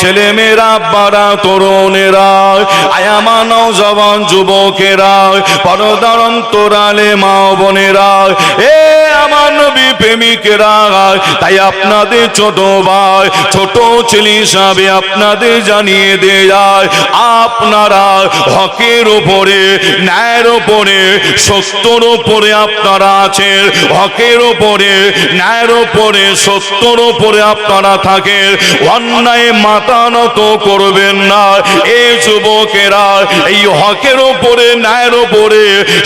ছেলে মেয়েরা, বাড়া তরুণেরা আয়ামা নওজওয়ান যুবকেরা, পরদার অন্তরালে মা বোনেরা, এ আমার নবী প্রেমিকেরা, তাই আপনাদের ছোট ভাই, ছোট ছেলে হিসাবে আপনাদের জানিয়ে দিয়ে আপনারা হকের ওপরে ন্যায়ের ওপরে সত্যর ওপরে আপনারা আছেন, হকের ওপরে ন্যায়ের ওপরে সত্যর ওপরে আপনারা থাকেন অন্যায় মাথা নত করবেন না। এই যুবকেরা এই হকের ওপরে ন্যায়ের ওপরে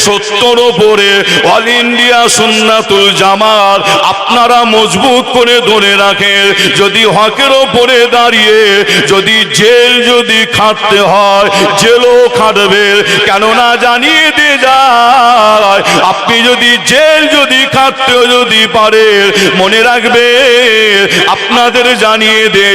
সত্যর ওপরে অল ইন্ডিয়া সুন্নাতুল জামাত আপনারা মজবুত করে ধরে রাখেন। যদি হকের ওপরে দাঁড়িয়ে, যদি জেল যদি খাটতে হয়, জেলও খাটবে কেননা জানিয়ে দিয়ে যায়, আপনি যদি জেল যদি খাটতেও যদি পারে মনে রাখবে আপনাদের জানিয়ে দিয়ে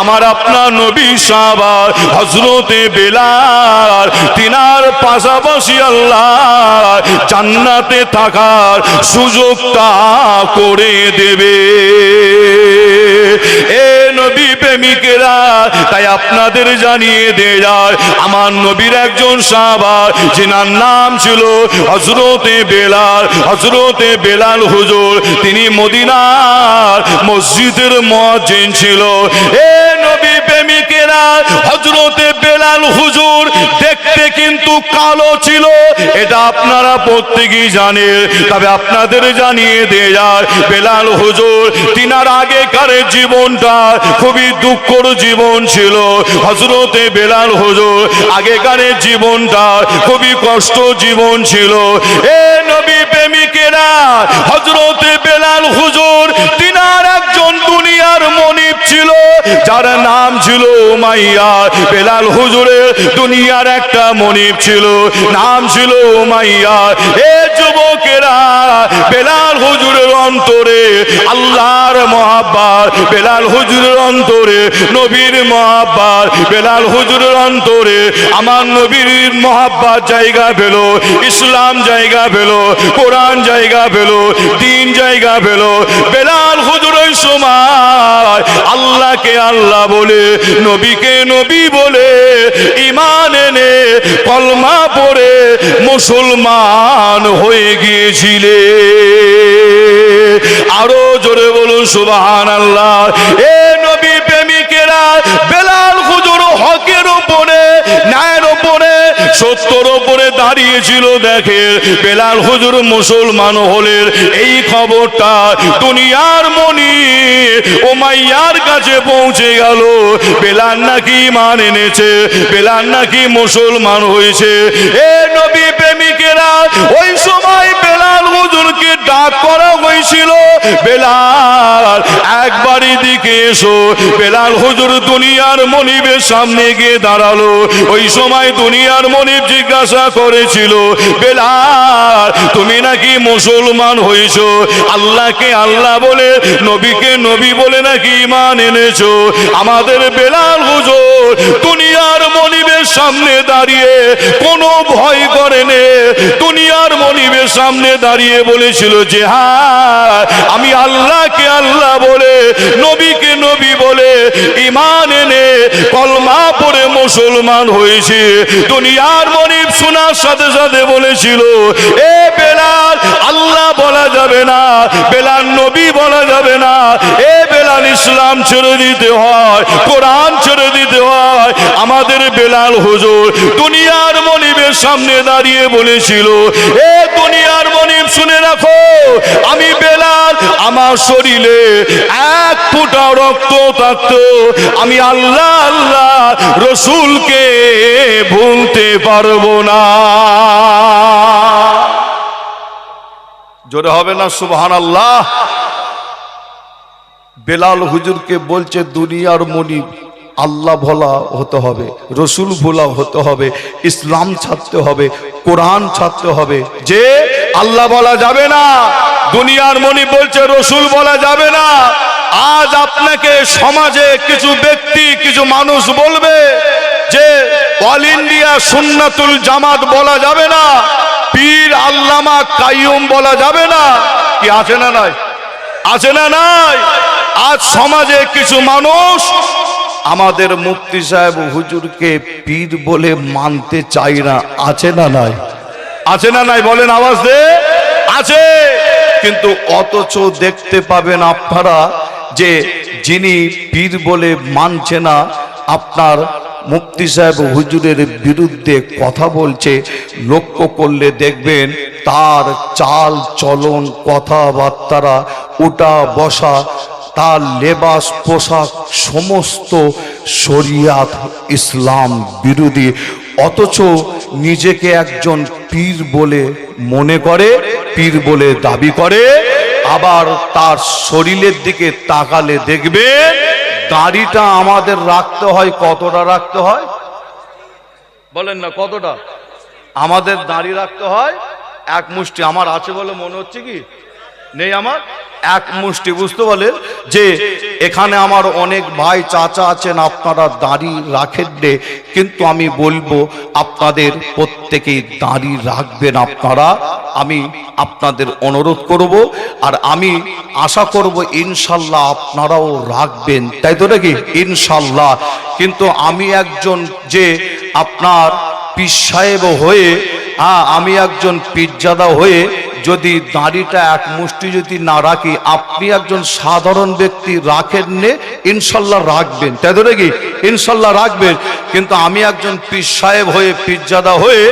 আমার আপনার নবী সাবার হজরতে বেলার তিনার পাশাপাশি আল্লাহ জান্নাতে থাকার সুযোগটা করে দেবে। এ প্রেমিকেরা, তাই আপনাদের জানিয়ে দিয়ে আমার নবীর একজন সাবার যেনার নাম ছিল হজরতে বেলাল হজরতে বেলাল হুজুর। তিনি মদিনার মসজিদের মজিন ছিল। এ নবী প্রেমিকেরা হজরতে বেলাল হুজুর দেখতে কিন্তু কালো ছিল। এটা আপনারা প্রত্যেকেই জানেন। তবে আপনাদের জানিয়ে দিয়ে বেলাল হুজুর তিনার আগেকার জীবনটা খুবই দুঃখর জীবন ছিল। হজরতে বেলাল হুজুর আগেকার জীবনটা খুবই কষ্ট জীবন ছিল। এ নবী প্রেমিকেরা হজরতে বেলাল হুজুর তিনার ছিল, যার নাম ছিল মাইয়া বেলাল হুজুরের দুনিয়ার একটা মনিব ছিল, নাম ছিল মাইয়া এ যুবকেরা বেলাল হুজুরের অন্তরে আল্লাহর মহাব্বার, বেলাল হুজুরের অন্তরে নবীর মহাব্বার, বেলাল হুজুরের অন্তরে আমার নবীর মহাব্বার জায়গা পেল, ইসলাম জায়গা পেল, কোরআন জায়গা পেল, দিন জায়গা পেল। বেলাল হুজুরের সময় আল্লাহকে আল্লাহ বলে, নবীকে নবী বলে ইমান এনে কলমা পড়ে মুসলমান হয়ে গিয়েছিলে। আরও জোরে বলুন সুবাহান আল্লাহ এ নবী প্রেমিকেরা বেলাল হুজুর হকের উপরে ন্যায়ের উপরে সত্যর উপরে দাঁড়িয়েছিল, দেখে বেলাল হুজুর মুসলমান হলেন। এই খবরটা দুনিয়ার মনি ওমাইয়ার কাছে পৌঁছে গেল। বেলাল নাকি মান এনেছে, বেলাল নাকি মুসলমান হয়েছে। এ নবী প্রেমিকেরা, ওই সময় বেলাল হুজুরকে ডাক করা হয়েছিল। বেলাল, একবার দিকে এসো। বেলাল হুজুর দুনিয়ার মনিবের সামনে গিয়ে দাঁড়াল। ওই সময় দুনিয়ার মনিব জিজ্ঞাসা করেছিল, বেলাল, তুমি নাকি মুসলমান হয়েছো? আল্লাহকে আল্লাহ বলে, নবীকে নবী বলে নাকি ইমান এনেছো? আমাদের বেলাল হুজুর, দুনিয়ার মনিবের সামনে দাঁড়িয়ে কোনো ভয় করেনে দুনিয়ার মনিবের সামনে দাঁড়িয়ে বলেছিল যে হ্যাঁ আমি আল্লাহকে আল্লাহ বলে, নবীকে নবী বলে ইমান এনে কলমা পড়ে মুসলমান হয়েছে। দুনিয়ার মনিব শোনার সাথে সাথে বলেছিল, এ বেলাল, আল্লাহ বলা যাবে না, বেলাল নবী বলা যাবে না, এ বেলাল ইসলাম ছেড়ে দিতে হয়, কোরআন ছেড়ে দিতে হয়, আমাদের বেলাল হুজুর দুনিয়ার মনিবের সামনে দাঁড়িয়ে বলেছিল, এ দুনিয়ার মনিব, শুনে রাখো, আমি বেলাল, আমার শরীরে এক ফুটা রক্ত থাকতো, আমি আল্লাহ আল্লাহ রসুলকে ভুলতে পারব না। জোরে হবে না সুবহান আল্লাহ বেলাল হুজুরকে বলছে, দুনিয়ার মনিব আল্লাহ ভোলা হতে হবে, রসুল ভোলা হতে হবে, ইসলাম ছাড়তে হবে, কোরআন ছাড়তে হবে। যে আল্লাহ বলা যাবে না, দুনিয়ার মনি বলছে, রসুল বলা যাবে না। আজ আপনাকে সমাজে কিছু ব্যক্তি, কিছু মানুষ বলবে যে অল ইন্ডিয়া সুন্নাতুল জামাত বলা যাবে না। পীর আল্লামা কাইয়ুম বলা যাবে না। কি আছে না নাই? আছে না নাই? আজ সমাজে কিছু মানুষ আমাদের মুফতি সাহেব হুজুরকে পীর বলে মানতে চাই না। আছে না নাই? আছে না নাই? বলেন আওয়াজ দে। আছে। কিন্তু অথচ দেখতে পাবেন আপনারা যে যিনি পীর বলে মানছে না, আপনার মুফতি সাহেব হুজুরের বিরুদ্ধে কথা বলছে, লক্ষ্য করলে দেখবেন তার চাল চলন কথাবার্তারা উঠা বসা, তার লেবাস পোশাক সমস্ত শরিয়াত ইসলাম বিরোধী। অথচ নিজেকে একজন পীর বলে মনে করে, পীর বলে দাবি করে, আবার তার শরীরের দিকে তাকালে দেখবে দাড়িটা আমাদের রাখতে হয়, কতটা রাখতে হয়? বলেন না, কতটা? আমাদের দাড়ি রাখতে হয়, এক মুষ্টি। আমার আছে বলে মনে হচ্ছে কি? নেই আমার? এক মুষ্টি বুঝতে বলেন যে এখানে আমার অনেক ভাই চাচা আছেন, আপনারা দাড়ি রাখেন নে। কিন্তু আমি বলব, আপনাদের প্রত্যেকেই দাড়ি রাখবেন আপনারা। আমি আপনাদের অনুরোধ করব আর আমি আশা করব ইনশাল্লাহ আপনারাও রাখবেন। তাই তো নাকি? ইনশাল্লাহ। কিন্তু আমি একজন যে আপনার পীর সাহেব হয়ে হ্যাঁ আমি একজন পীরজাদা হয়ে যদি দাড়িটা এক মুষ্টি যদি না রাখি, আপনি একজন সাধারণ ব্যক্তি রাখেন নে, ইনশাল্লাহ রাখবেন। তাই তো নাকি? ইনশাল্লাহ রাখবেন। কিন্তু আমি একজন পীর সাহেব হয়ে, পীরজাদা হয়ে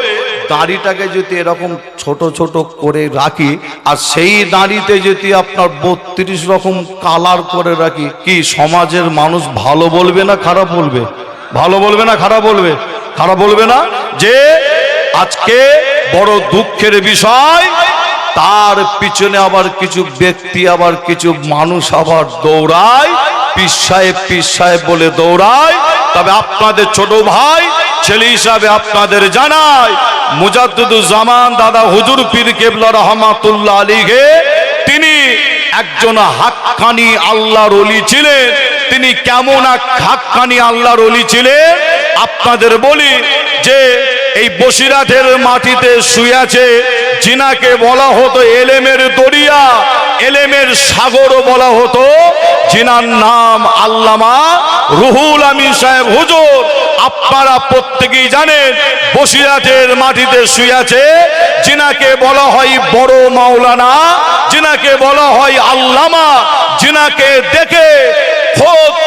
দাড়িটাকে যদি এরকম ছোট ছোট করে রাখি, আর সেই দাড়িতে যদি আপনার বত্রিশ রকম কালার করে রাখি, কি সমাজের মানুষ ভালো বলবে না খারাপ বলবে? ভালো বলবে না খারাপ বলবে? খারাপ বলবে না? যে আজকে বড় দুঃখের বিষয় তার পিছনে আবার কিছু ব্যক্তি, আবার কিছু মানুষ আবার দৌড়ায় সাহেব পীর সাহেব বলে দৌড়ায়। তবে আপনাদের ছোট ভাই, ছেলে হিসাবে আপনাদের জানায় মুজাদ্দুজ্জামান দাদা হুজুর পীর কেবলা রহমাতুল্লাহ আলীকে তিনি একজন হাক্কানি আল্লাহর অলি ছিলেন। তিনি কেমন এক হাক্কানি আল্লাহর অলি ছিলেন? আপনাদের বলি যে, এই বসিরাটের মাটিতে শুয়াছে জিনাকে বলা হতো এলেমের দরিয়া, এলেমের সাগরও বলা হতো জিনার নাম আল্লামা রুহুল আমিন সাহেব। হুজুর, আপনারা প্রত্যেকেই জানেন বসিরাটের মাটিতে শুয়াছে জিনাকে বলা হয় বড় মাওলানা, জিনাকে বলা হয় আল্লামা, জিনাকে দেখে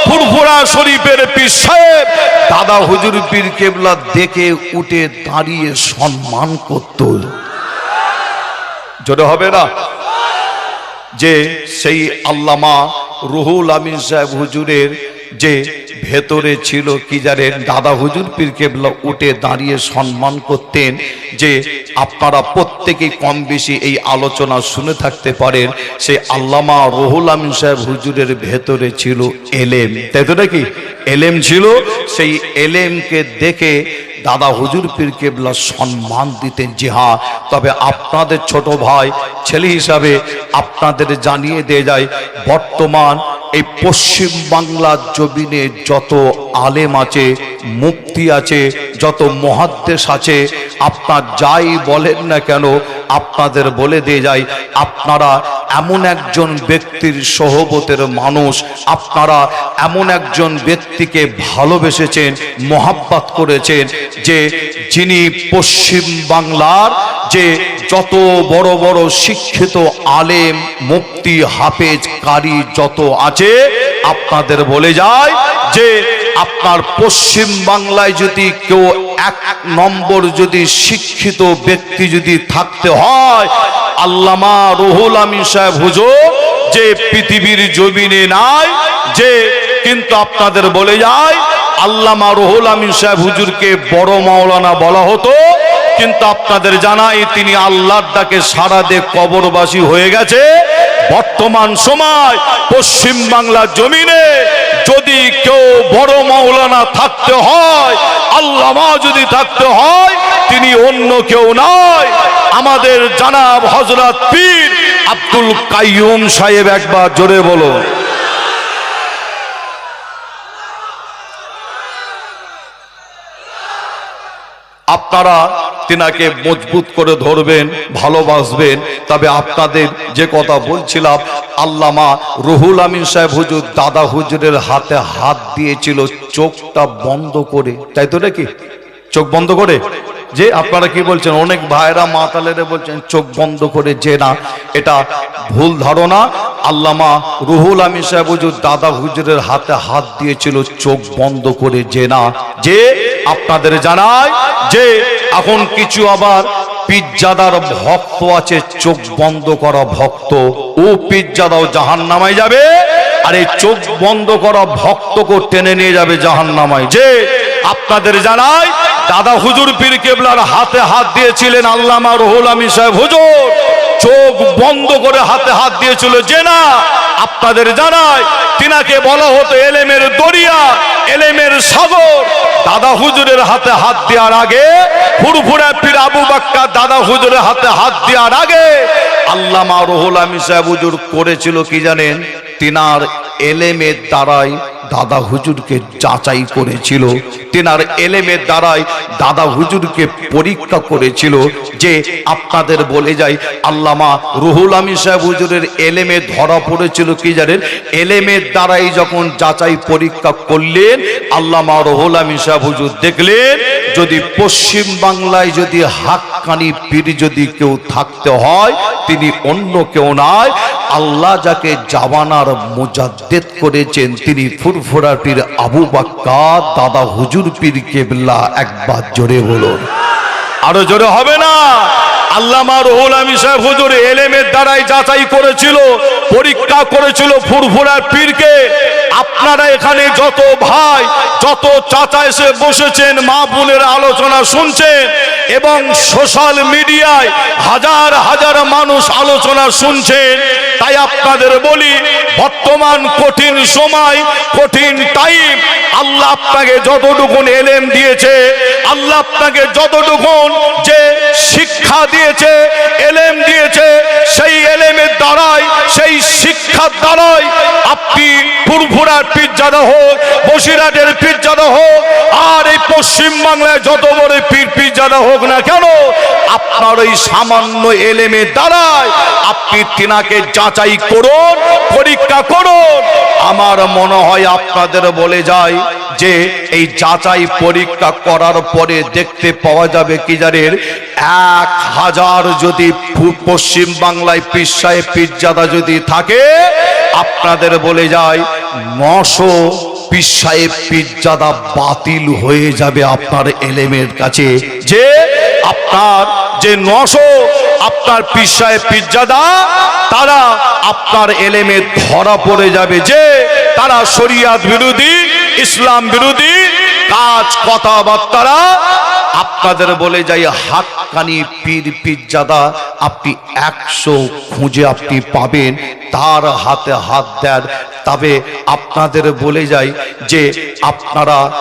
ফুরফুরা শরীফের পীর সাহেব, দাদা হুজুর পীর কেবলা দেখে উঠে দাঁড়িয়ে সম্মান করত। জোরে হবে না? যে সেই আল্লামা রুহুল আমিন সাহেব হুজুরের যে ভেতরে ছিল কি জানেন দাদা হুজুর পীর কেবলা উঠে দাঁড়িয়ে সম্মান করতেন যে আপনারা প্রত্যেকেই কম বেশি এই আলোচনা শুনে থাকতে পারেন সেই আল্লামা রুহুল আমিন সাহেব হুজুরের ভেতরে ছিল এলেম। তাই তো নাকি? এলেম ছিল? সেই এলেমকে দেখে দাদা হুজুর পীর কেবলা সম্মান দিতেন যে হ্যাঁ তবে আপনাদের ছোট ভাই, ছেলে হিসাবে আপনাদের জানিয়ে দিয়ে যায়, বর্তমান এই পশ্চিম বাংলার জমিনে যত আলেম আছে মুক্তি আছে, যত মহাদ্দেশ আছে, আপনার যাই বলেন না কেন, আপনাদের বলে দিয়ে যায় আপনারা এমন একজন ব্যক্তির সহবতের মানুষ, আপনারা এমন একজন ব্যক্তিকে ভালোবেসেছেন, মোহাব্বাত করেছেন যে, যিনি পশ্চিম বাংলার যে যত বড় বড় শিক্ষিত আলেম মুক্তি হাফেজ কারি যত আছে, আপনাদের বলে যায় যে আপনার পশ্চিম বাংলায় যদি কেউ এক নম্বর যদি শিক্ষিত ব্যক্তি যদি থাকতে হয়, আল্লামা রুহুল আমিন সাহেব হুজুর, যে পৃথিবীর জমিনে নাই, যে কিন্তু আপনাদের বলে যায়, আল্লামা রুহুল আমিন সাহেব হুজুরকে বড় মাওলানা বলা হতো কিন্তু আপনাদের জানাই, তিনি আল্লাহর ডাকে সারা দে কবরবাসী হয়ে গেছে। বর্তমান সময় পশ্চিম বাংলার জমিনে যদি কেউ বড় মাওলানা থাকতে হয়, আল্লামা যদি থাকতে হয়, তিনি অন্য কেউ নয়। আমাদের জানাব হজরত পীর আব্দুল কাইয়ুম সাহেব একবার জোরে বলো আপনারা তিনাকে মজবুত করে ধরবেন, ভালোবাসবেন। তবে আপনাদের যে কথা বলছিলাম, আল্লামা রুহুল আমিন সাহেব হুজুর দাদা হুজুরের হাতে হাত দিয়েছিল চোখটা বন্ধ করে। তাই তো নাকি? চোখ বন্ধ করে? যে আপনারা কি বলছেন? অনেক ভাইরা মাতালেরে বলছেন, চোখ বন্ধ করে যে না এটা ভুল ধারণা। আল্লামা রুহুল আমিন সাহেব হুজুর দাদা হুজুরের হাতে হাত দিয়েছিল, চোখ বন্ধ করে যে না যে আপনাদের জানায় যে এখন কিছু আবার পিজ্জাদার ভক্ত আছে, চোখ বন্ধ করা ভক্ত। ও পিজ্জাদাও জাহান নামায় যাবে, আর এই চোখ বন্ধ করা ভক্তকে টেনে নিয়ে যাবে জাহান নামায় যে আপনাদের জানাই, দাদা হুজুর পীর কেবলার হাতে হাত দিয়েছিলেন আল্লামা রহুল আমিন সাহেব। হুজুর, চোখ বন্ধ করে হাতে হাত দিয়েছিল। যে না আপনাদের জানায় তিনাকে বলা হতো এলেমের দরিয়া, এলেমের সাগর। দাদা হুজুরের হাতে হাত দেওয়ার আগে ফুরফুরা পীর আবু বাক্কা দাদা হুজুরের হাতে হাত দেওয়ার আগে আল্লামা রহুল আমি সাহেব হুজুর করেছিল কি জানেন? তিনার এলেমের দ্বারাই দাদা হুজুরকে যাচাই করেছিল। তেনার এলেমের দ্বারাই দাদা হুজুরকে পরীক্ষা করেছিল যে আপনাদের বলে যাই আল্লামা রুহুল আমিন সাহেব হুজুরের এলেমে ধরা পড়েছিল কি জানেন? এলেমের দ্বারাই যখন যাচাই পরীক্ষা করলেন, আল্লামা রুহুল আমিন সাহেব হুজুর দেখলেন, যদি পশ্চিম বাংলায় যদি হাক্কানি পীর যদি কেউ থাকতে হয়, তিনি অন্য কেউ নয়। আল্লাহ যাকে জামানার মোজাদ্দেদ করেছেন, তিনি ফুরফুরাটির আবু বাক্কা দাদা হুজুর পীর কেবলা একবার জোরে বলুন। আরও জোরে হবে না? আল্লামা এলেমের দ্বারাই যাচাই করেছিল, পরীক্ষা করেছিল ফুরফুরার পীরকে। আপনারা এখানে যত ভাই, যত চাচা এসে বসেছেন, মা বোনের আলোচনা শুনছেন এবং সোশ্যাল মিডিয়ায় হাজার হাজার মানুষ আলোচনা শুনছেন, তাই আপনাদের বলি, বর্তমান কঠিন সময়, কঠিন টাইম আল্লাহ আপনাকে যতটুকুন এলেম দিয়েছে, আল্লাহ আপনাকে যতটুকুন যে শিক্ষা দিয়েছে, এলেম দিয়েছে, সেই এলেমের দ্বারাই, সেই শিক্ষার দ্বারাই ফুরফুরার পিজ্জাদা হোক, বসিরহাটের পিজ্জাদা হোক, আর এই পশ্চিম বাংলায় যত বড় পীর পিজ্জাদা হোক না কেন, আপনার ওই সামান্য এলেমের দ্বারাই আপনি তিনাকে যাচাই করুন, পরীক্ষা করুন। আমার মনে হয় আপনাদের বলে যায় যে, এই যাচাই পরীক্ষা করার পরে দেখতে পাওয়া যাবে কি জানেন, এক হাজার যদি পশ্চিম বাংলায় পিসায় পিজ্জাদা যদি থাকে আপনাদের বলে যায়, নশো পিসায় পিজ্জাদা বাতিল হয়ে যাবে আপনার এলেমের কাছে। যে আপনার, যে নশো আপনার পিসায় পিজ্জাদা, তারা আপনার এলেমে ধরা পড়ে যাবে। যে তারা শরিয়াত বিরোধী, ইসলাম বিরোধী, কাজ, কথাবার্তারা আপনাদের বলে যাই, হাক্কানি পীর পিজ্জাদা আপনি একশো খুঁজে আপনি পাবেন, তার হাতে হাত দেন। তবে আপনাদের বলে যাই যে, আপনারা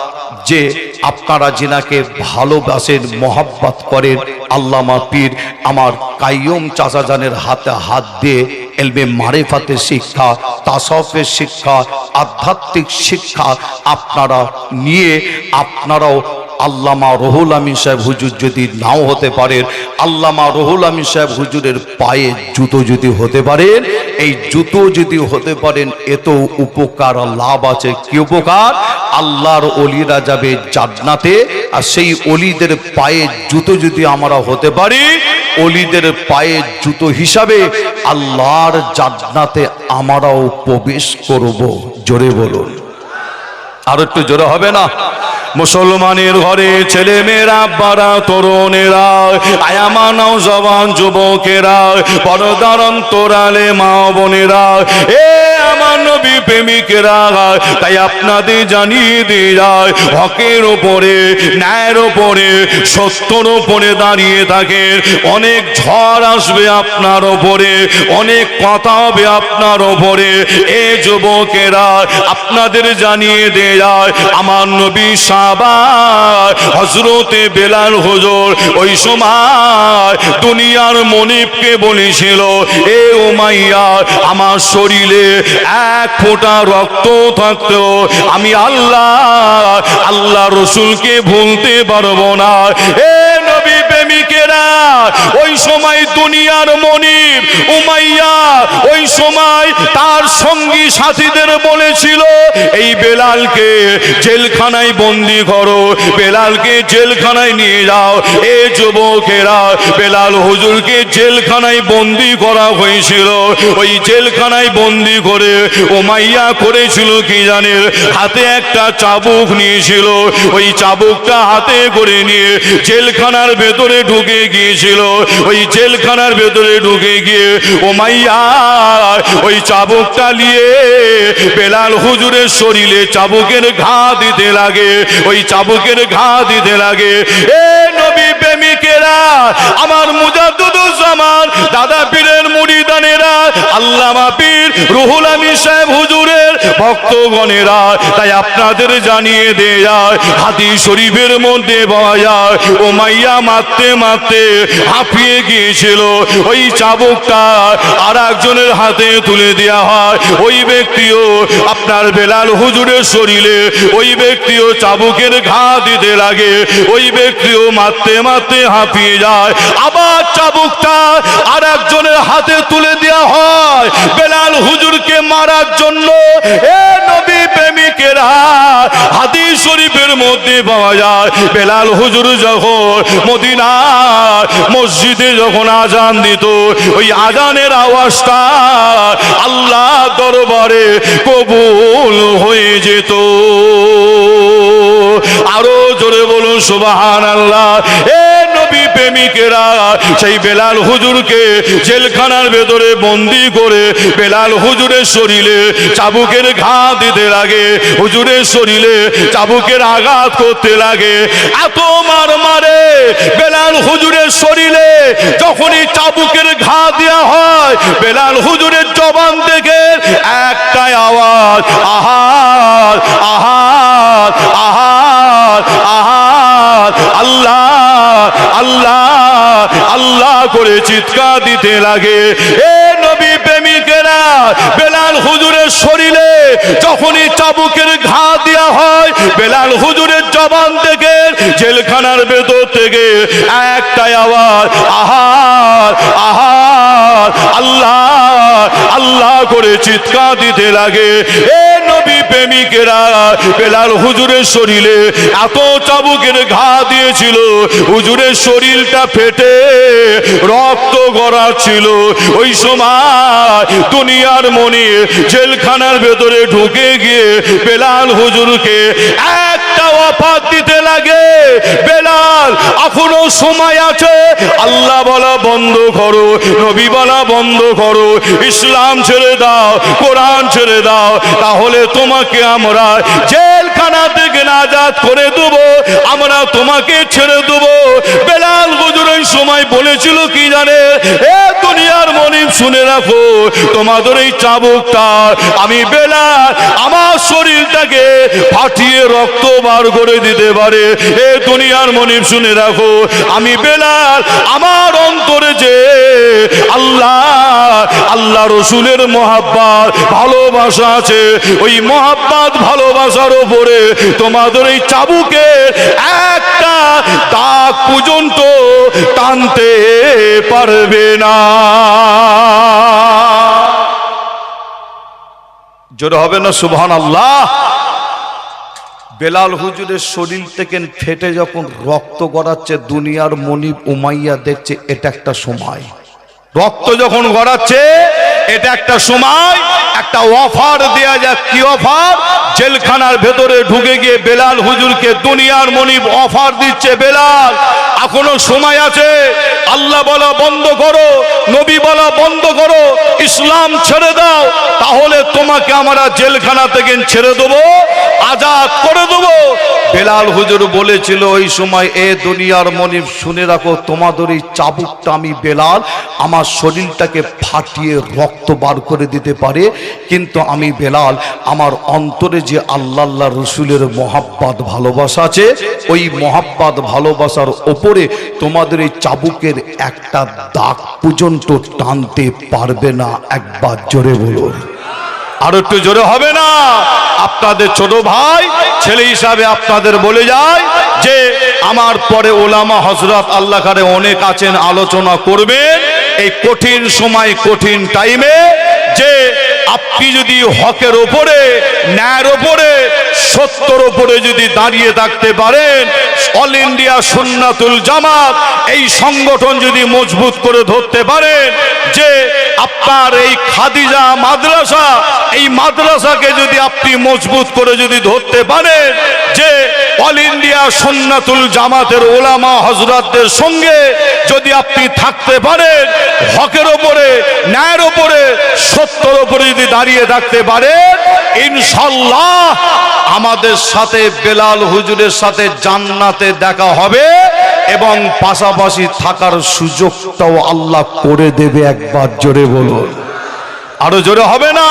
যে, আপনারা যিনাকে ভালোবাসেন, মহাব্বত করেন, আল্লামা পীর আমার কাইয়ম চাচাজানের হাতে হাত দিয়ে এলবে মারেফাতের শিক্ষা তাসফের শিক্ষা, আধ্যাত্মিক শিক্ষা আপনারা নিয়ে, আপনারাও আল্লামা রহুল আমিন সাহেব হুজুর যদি নাও হতে পারেন আল্লামা রহুল আমিন সাহেব হুজুরের পায়ে জুতো যদি হতে পারেন এই জুতো যদি হতে পারেন এত উপকার লাভ আছে, কি উপকার? আল্লাহর অলিরা যাবে জান্নাতে, আর সেই অলিদের পায়ে জুতো যদি আমরা হতে পারি, অলিদের পায়ে জুতো হিসাবে আল্লাহর জান্নাতে আমরাও প্রবেশ করব। জোরে বলুন। আর একটু জোরে হবে না? মুসলমানের ঘরে ছেলে মেয়েরা বাড়া তরুণেরা আয়ামানাও জবান যুবকেরা পরদারণ তোরালে মা বোনেরা, এ আমার নবী প্রেমিকেরা, তাই আপনাদের জানিয়ে দিয়ে যায় হকের ওপরে, ন্যায়ের ওপরে, সত্যর ওপরে দাঁড়িয়ে থাকে অনেক ঝড় আসবে আপনার ওপরে, অনেক কথা হবে আপনার ওপরে। এ যুবকেরা, আপনাদের জানিয়ে দেয় আমার নবী সাবা হজরতে বেলাল হজর ওই সময় দুনিয়ার মনিবকে বলেছিল, এ উমাইয়া, আমার শরীরে এক ফোঁটা রক্ত থাকতো, আমি আল্লাহ আল্লাহ রসুলকে ভুলতে পারব না। এ নবী প্রেমিকেরা ওই সময় দুনিয়ার উমাইয়া ওই সময় তার সঙ্গী সাথীদের বলেছিল, এই বেলালকে জেলখানায় বন্দি করো, বেলালকে জেলখানায় নিয়ে যাও, এ যুবকেরা। বেলাল হুজুরকে জেলখানায় বন্দি করা হয়েছিল। ওই জেলখানায় বন্দি করে ওমাইয়া করেছিল কি জানে? হাতে একটা চাবুক নিয়েছিল। ওই চাবুকটা হাতে করে নিয়ে জেলখানার ভেতরে ঢুকে গিয়েছিল। ওই জেলখানার ভেতরে ঢুকে গিয়ে, ও মাইয়া, ওই চাবুকটা নিয়ে বেলাল হুজুরের শরীরে চাবুকের ঘা দিতে লাগে। ওই চাবুকের ঘা দিতে লাগে। এ নবী প্রেমিকেরা আমার মুজাদ্দুজ্জামান দাদা পীরের মুড়িদানেরা, আল্লামা পীর রুহুল আমিন সাহেব হুজুরের ভক্তগণেরা, তাই আপনাদের জানিয়ে দেয়া হাদিস শরীফের মধ্যে যায় ও মাইয়া মারতে মারতে হাঁপিয়ে গিয়েছিল। ওই চাবুকটা আর একজনের হাতে তুলে দেওয়া হয়। ওই ব্যক্তিও আপনার বেলাল হুজুরের শরীরে, ওই ব্যক্তিও চাবুকের ঘা দিতে লাগে। ওই ব্যক্তিও মারতে মারতে হাঁপিয়ে যায়। আবার চাবুকটা আর একজনের হাতে তুলে দেওয়া হয়। বেলাল হুজুরকে মারার জন্য আল্লাহ দরবারে কবুল হয়ে যেত। আরও জোরে বলুন সুবাহান আল্লাহ বন্দি করে বেলাল হুজুরের শরীরে চাবুকের ঘা দিতে লাগে, হুজুরের শরীরে চাবুকের আঘাত করতে লাগে। এত মার মারে বেলাল হুজুরের শরীরে যখনই চাবুকের ঘা দেওয়া হয়, বেলাল হুজুরের জবান থেকে একটাই আওয়াজ করে চিৎকার দিতে লাগে। এ নবী প্রেমিকেরা, বেলাল হুজুরের শরীরে যখনই চাবুকের ঘা দেওয়া হয়, বেলাল হুজুরের জবান থেকে, জেলখানার ভেতর থেকে একটাই আওয়াজ আহার আহার আল্লাহ করে চিৎকার দিতে লাগে। এ নবী প্রেমিকেরা, বেলাল হুজুরের শরীরে এত চাবুকের ঘা দিয়েছিল, হুজুরের শরীরটা ফেটে, রক্ত গড়া ছিল। ওই সময় দুনিয়ার মনে জেলখানার ভেতরে ঢুকে গিয়ে বেলাল হুজুরকে একটা অফার দিতে লাগে। বেলাল, এখনও সময় আছে। আল্লাহ বলা বন্ধ করো, নবী বলা বন্ধ করো। ইসলাম ছেড়ে দাও, কোরআন ছেড়ে দাও, তাহলে তোমাকে আমরা জেলখানা থেকে নাজাদ করে দেবো, আমরা তোমাকে ছেড়ে দেবো। বেলাল ওই সময় বলেছিল কি জানে? এ দুনিয়ার মনিব শুনে রাখো, তোমাদের এই চাবুকটা আমি বেলাল আমার শরীরটাকে ফাটিয়ে রক্ত বার করে দিতে পারে। এ দুনিয়ার মনিব শুনে রাখো, আমি বেলাল আমার অন্তরে যে আল্লাহ আল্লাহ রসুলের মহাব্বাত, ভালোবাসা আছে, ওই মহাব্বাত, ভালোবাসার ওপরে তোমাদের এই চাবুকে একটা দাগ পর্যন্ত টানতে পারবে না। জোরে হবে না সুবহান আল্লাহ বেলাল হুজুরের শরীর থেকে ফেটে যখন রক্ত গড়াচ্ছে, দুনিয়ার মনিব উমাইয়া দেখছে এটা একটা সময়। রক্ত যখন গড়াচ্ছে এটা একটা সময়, একটা অফার দেয়া যাক। কি অফার? জেলখানার ভেতরে ঢুকে গিয়ে বেলাল হুজুরকে দুনিয়ার মনিব অফার দিচ্ছে বেলাল। এখনও সময় আছে। আল্লাহ বলা বন্ধ করো, নবী বলা বন্ধ করো, ইসলাম ছেড়ে দাও, তাহলে তোমাকে আমরা জেলখানা থেকে ছেড়ে দেবো, আজাদ করে দেবো। বেলাল হুজুর বলেছিল ওই সময়, এ দুনিয়ার মনিব, শুনে রাখো, তোমাদের এই চাবুকটা আমি বেলাল, আমার শরীরটাকে ফাটিয়ে রক্ত বার করে দিতে পারে, কিন্তু আমি বেলাল, আমার অন্তরে যে আল্লাহ রসুলের মহাব্বাত ভালোবাসা আছে, ওই মহাব্বাত ভালোবাসার ওপরে তোমাদের এই চাবুকের একটা দাগ পর্যন্ত টানতে পারবে না। একবার জোরে বলুন। আর একটু জোরে হবে না। আপনাদের ছোট ভাই, ছেলে হিসাবে আপনাদের বলে যায় যে, আমার পরে ওলামা হজরত আল্লাহ কারে অনেক আছেন, আলোচনা করবেন। এই কঠিন সময়, কঠিন টাইমে যে, আপনি যদি হকের ওপরে, ন্যায়ের ওপরে সত্যর ওপরে যদি দাঁড়িয়ে থাকতে পারেন অল ইন্ডিয়া সুন্নাতুল জামাত এই সংগঠন যদি মজবুত করে ধরতে পারেন, যে আপনার এই খাদিজা মাদ্রাসা, এই মাদ্রাসাকে যদি আপনি মজবুত করে যদি ধরতে পারেন, যে অল ইন্ডিয়া সুন্নাতুল জামাতের ওলামা হজরতদের সঙ্গে যদি আপনি থাকতে পারেন, হকের ওপরে, ন্যায়ের ওপরে সত্যর ওপরে যদি দাঁড়িয়ে থাকতে পারেন, ইনশাল্লাহ আমাদের সাথে বেলাল হুজুরের সাথে জান্নাতে দেখা হবে এবং পাশাপাশি থাকার সুযোগটাও আল্লাহ করে দেবে একবার জোরে বলুন। আরও জোরে হবে না?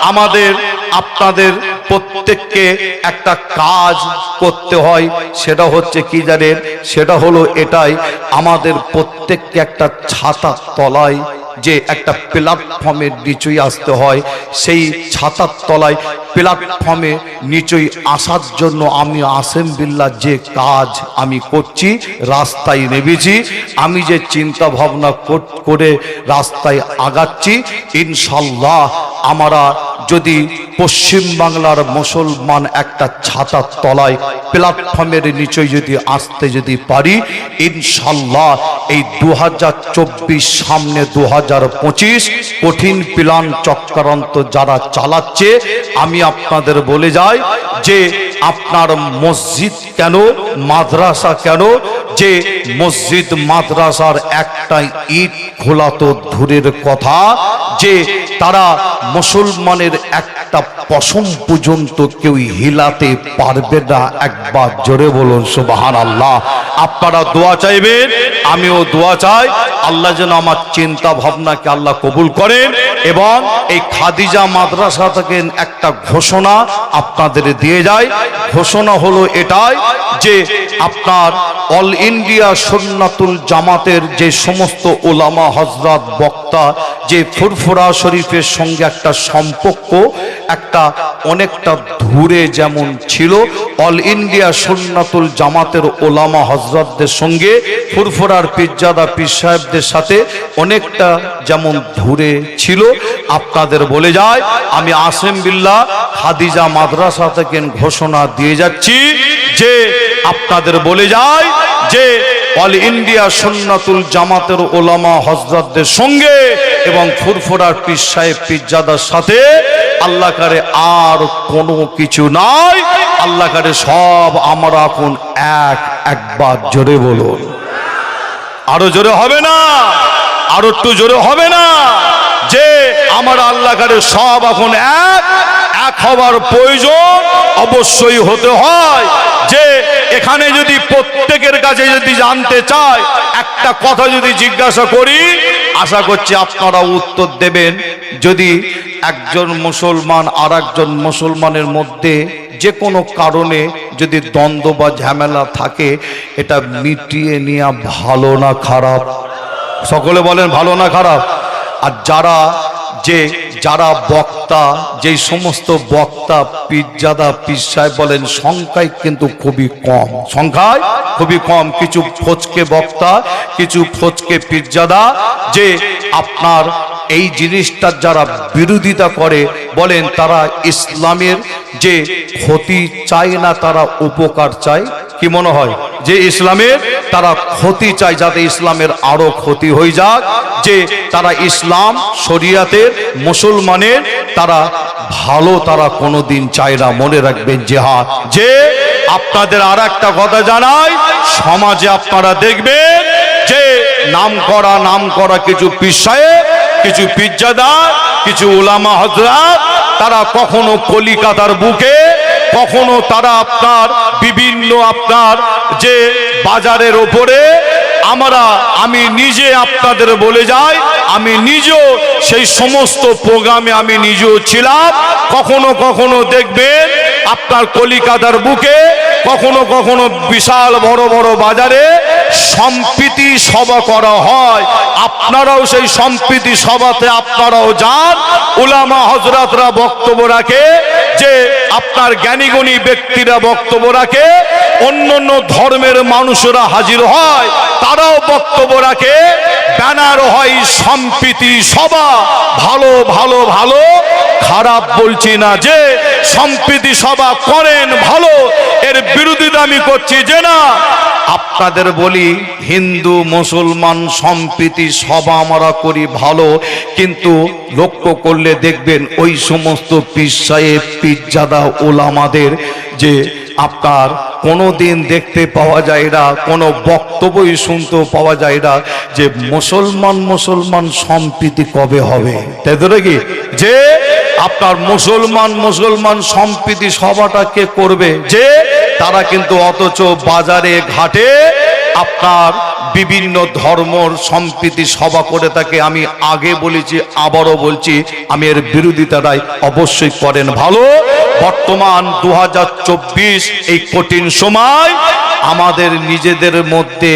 আমাদের, আপনাদের প্রত্যেককে একটা কাজ করতে হয়, সেটা হচ্ছে কি জানেন? সেটা হলো এটাই, আমাদের প্রত্যেককে একটা ছাতার তলায় যে একটা প্ল্যাটফর্মের নিচুই আসতে হয়, সেই ছাতার তলায় প্ল্যাটফর্মে নিচুই আসার জন্য আমি আসেম বিল্লা যে কাজ আমি করছি, রাস্তায় নেমেছি। আমি যে চিন্তা ভাবনা করে রাস্তায় আগাচ্ছি ইনশাল্লাহ আমরা যদি পশ্চিম বাংলার মুসলমান একটা ছাতার তলায় প্ল্যাটফর্মের নিচে যদি আসতে যদি পারি ইনশাল্লাহ এই দু হাজার চব্বিশ সামনে দু হাজার কঠিন প্লান চক্রান্ত যারা চালাচ্ছে, আমি আপনাদের বলে যাই যে আপনার মসজিদ কেন, মাদ্রাসা কেন, যে মসজিদ মাদ্রাসার একটা ইট খোলা তো দূরের কথা, যে তারা মুসলমানের একটা পশম পর্যন্ত কেউ হিলাতে পারবে না। একবার জোরে বলুন সুবাহান আল্লাহ আপনারা দোয়া চাইবেন, আমিও দোয়া চাই। আল্লাহ যেন আমার চিন্তা ভাবনাকে আল্লাহ কবুল করেন এবং এই খাদিজা মাদ্রাসা থেকে একটা ঘোষণা আপনাদের দিয়ে যায়। ঘোষণা হলো এটাই যে আপনার অল ইন্ডিয়া সুন্নাতুল জামাতের যে সমস্ত ওলামা হজরত বক্তা, যে ফুরফুরা শরীফের সঙ্গে একটা সম্পর্ক, একটা অনেকটা দূরে যেমন ছিল। অল ইন্ডিয়া সুন্নাতুল জামাতের ওলামা হজরতদের সঙ্গে, ফুরফুরার পিজ্জাদা পীর সাহেবদের সাথে অনেকটা যেমন দূরে ছিল। আপনাদের বলে যায়, আমি আসেম বিল্লাহ খাদিজা মাদ্রাসা থেকে ঘোষণা দিয়ে যাচ্ছি যে, আপনাদের বলে যায় যে অল ইন্ডিয়া সুন্নাতুল জামাতের ওলামা হজরতদের সঙ্গে এবং ফুরফুরার পীর সাহেব পিজ্জাদার সাথে। আল্লাহ কারে আর কোনো কিছু নাই। আল্লাহ কারে সব আমরা এখন এক, একবার জোরে বলুন। আরও জোরে হবে না? আরও একটু জোরে হবে না? যে আমার আল্লাহ কারে সব এখন এক এক হবার প্রয়োজন অবশ্যই হতে হয়। এখানে যদি প্রত্যেকের কাছে যদি জানতে চায়, একটা কথা যদি জিজ্ঞাসা করি, আশা করছি আপনারা উত্তর দেবেন। যদি একজন মুসলমান আর একজন মুসলমানের মধ্যে যে কোনো কারণে যদি দ্বন্দ্ব বা ঝামেলা থাকে, এটা মিটিয়ে নেওয়া ভালো না খারাপ? সকলে বলেন ভালো না খারাপ? আর যারা যে যারা বক্তা যেই সমস্ত বক্তা পিজ্জাদা পীর সাহেব বলেন সংখ্যায় কিন্তু খুবই কম। সংখ্যায় খুবই কম। কিছু ফোচকে বক্তা, কিছু ফচকে পিজ্জাদা যে আপনার এই জিনিসটার যারা বিরোধিতা করে, বলেন তারা ইসলামের যে ক্ষতি চায় না, তারা উপকার চায়। কি মনে হয়? যে ইসলামের তারা ক্ষতি চায় যাতে ইসলামের আরও ক্ষতি হয়ে যাক, যে তারা ইসলাম শরিয়াতের মুসলমানের তারা ভালো তারা কোনোদিন চায় না। মনে রাখবেন যে হা যে আপনাদের আর একটা কথা জানাই, সমাজে আপনারা দেখবেন যে নাম করা নাম করা কিছু পিসায়ে কিছু পিজ্জাদার কিছু উলামা হজরত তারা কখনো কলিকাতার বুকে কখনো তারা আপনার, বিভিন্ন আপনার যে বাজারের ওপরে আমরা, আমি নিজে আপনাদের বলে যাই, আমি নিজেও সেই সমস্ত প্রোগ্রামে আমি নিজেও ছিলাম। কখনো কখনো দেখবেন আপনার কলিকাতার বুকে, কখনো কখনো বিশাল বড় বড় বাজারে সম্প্রীতি সভা করা হয়। আপনারাও সেই সম্প্রীতি সভাতে আপনারাও যান। উলামা হজরতরা বক্তব্য রাখে যে আপনার জ্ঞানীগুণী ব্যক্তিরা বক্তব্য রাখে অন্য অন্য ধর্মের মানুষরা হাজির হয়, তারাও বক্তব্য রাখে, ব্যানার হয় সম্প্রীতি সভা, ভালো ভালো ভালো, খারাপ বলছি না যে, সম্প্রীতি সভা করেন ভালো, এর বিরোধিতা আমি করছি যে না আপনাদের বলি, হিন্দু, মুসলমান সম্প্রীতি সভা আমরা করি ভালো, কিন্তু লক্ষ্য করলে দেখবেন ওই সমস্ত পীর সাহেব, পীরজাদা ওলামাদের যে আপনার কোনো দিন দেখতে পাওয়া যায় না, কোনো বক্তব্যই শুনতে পাওয়া যায় না যে মুসলমান মুসলমান সম্প্রীতি কবে হবে। তাই তো যে আপনার মুসলমান মুসলমান সম্প্রীতি সভাটা কে করবে? যে তারা কিন্তু অথচ বাজারে, ঘাটে আপনার বিভিন্ন ধর্মর সম্প্রীতি সভা করে থাকে। আমি আগে বলেছি, আবারও বলছি, আমি এর বিরোধিতাটাই অবশ্যই করেন ভালো। বর্তমান দু হাজার চব্বিশ এই কঠিন সময়, আমাদের নিজেদের মধ্যে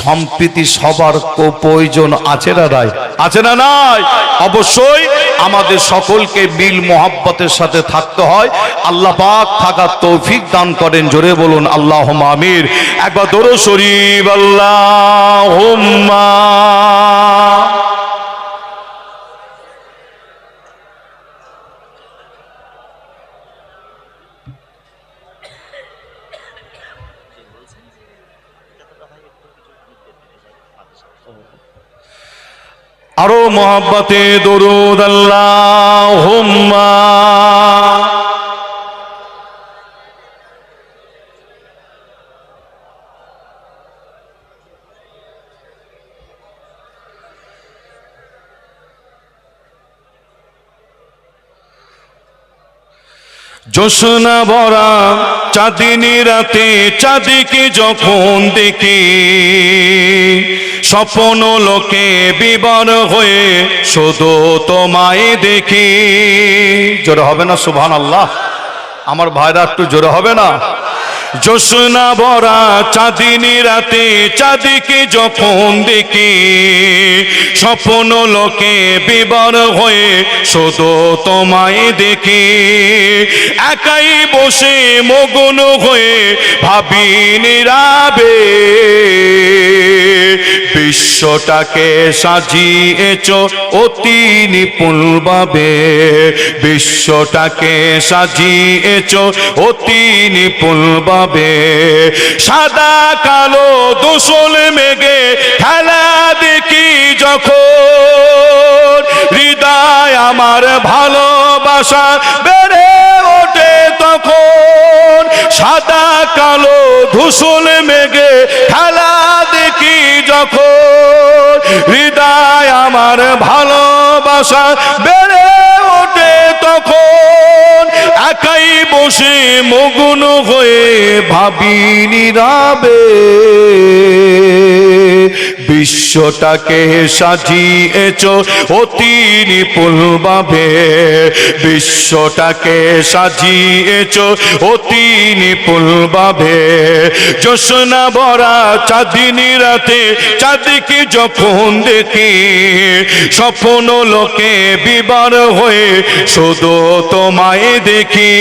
সম্প্রীতি সবার প্রয়োজন আছে না নাই? আছে না নাই? অবশ্যই আমাদের সকলকে মিল মোহাব্বতের সাথে থাকতে হয়। আল্লাহ পাক থাকার তৌফিক দান করেন। জোরে বলুন আল্লাহ আমির একবার দরো শরীফ আল্লাহ আরও মোহাব্বতে দরুদ আল্লাহ জোসনা ভরা চাঁদিনী রাতে, চাঁদিকে যখন দেখি, স্বপ্ন লোকে বিবর হয়ে শুধু তোমায় দেখি। জোরে হবে না সুভান আল্লাহ আমার ভাইরা একটু জোরে হবে না? জোসনা ভরা চাঁদিনী রাতে, চাঁদিকে যখন দেখি, স্বপ্ন লোকে বিবর হয়ে শুধু তোমায় দেখি। একাই বসে মগন হয়ে ভাবি নিরাবে, বিশ্বটাকে সাজিয়েছ অতি নিপুণভাবে বিশ্বটাকে সাজিয়েছ অতি নিপুণভাবে সাদা, কালো দোসল মেঘে খেলা দেখি যখন। হৃদয় আমার ভালোবাসা বেড়ে ওঠে তখন। সাদা, কালো ধূসল মেঘে খেলা দেখি যখন। হৃদয় আমার ভালোবাসা বেড়ে তখন একাই বসে মগুন হয়ে ভাবি নিরাবে বিশ্বটাকে সাজিয়েছ অতি নিপুণভাবে বিশ্বটাকে সাজিয়েছ অতি নিপুণভাবে জোসনা ভরা চাঁদিনী রাতে, চাঁদিকে যখন দেখি, স্বপ্ন লোকে বিবার হয়ে শুধু তোমায় দেখি।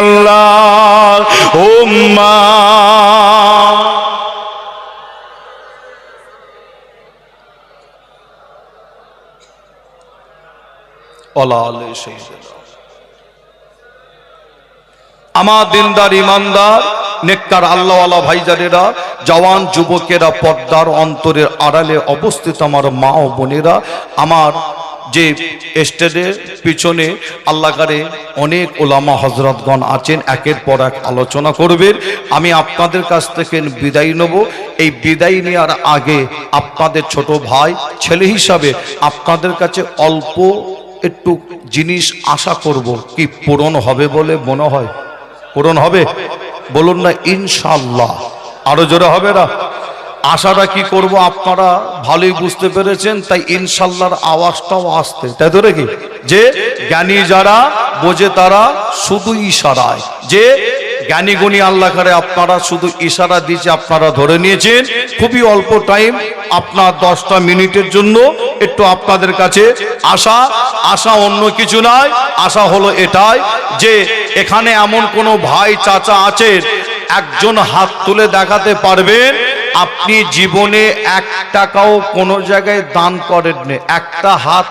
আল্লাহ ওম্মা আমার দিনদার ইমানদার, নেককার আল্লাহওয়ালা ভাইজানেরা, জওয়ান যুবকেরা পর্দার অন্তরের আড়ালে অবস্থিত আমার মা ও বোনেরা, আমার যে স্টেজের পিছনে আল্লাহকারে অনেক ওলামা হজরতগণ আছেন, একের পর এক আলোচনা করবেন। আমি আপনাদের কাছ থেকে বিদায় নেব। এই বিদায় নেওয়ার আগে আপনাদের ছোট ভাই, ছেলে হিসাবে আপনাদের কাছে অল্প একটু জিনিস আশা করব কি পূরণ হবে বলে মনে হয়। পূরণ হবে? বলুন না ইনশাল্লাহ আরও জোরে হবে না? আশাটা কি করব আপনারা ভালোই বুঝতে পেরেছেন, তাই ইনশাল্লাহর আওয়াজটাও আসতে তাই ধরে কি যে জ্ঞানী যারা, বোঝে তারা শুধু ইশারায়। যে জ্ঞানীগুণী আল্লাহ করে, আপনারা শুধু ইশারা দিয়েছে, আপনারা ধরে নিয়েছেন। খুবই অল্প টাইম আপনার দশটা মিনিটের জন্য একটু আপনাদের কাছে আশা আশা অন্য কিছু নয় আশা হলো এটাই যে এখানে এমন কোনো ভাই চাচা আছেন, একজন হাত তুলে দেখাতে পারবেন, আপনি জীবনে এক টাকাও কোনো জায়গায় দান করেননি, একটা হাত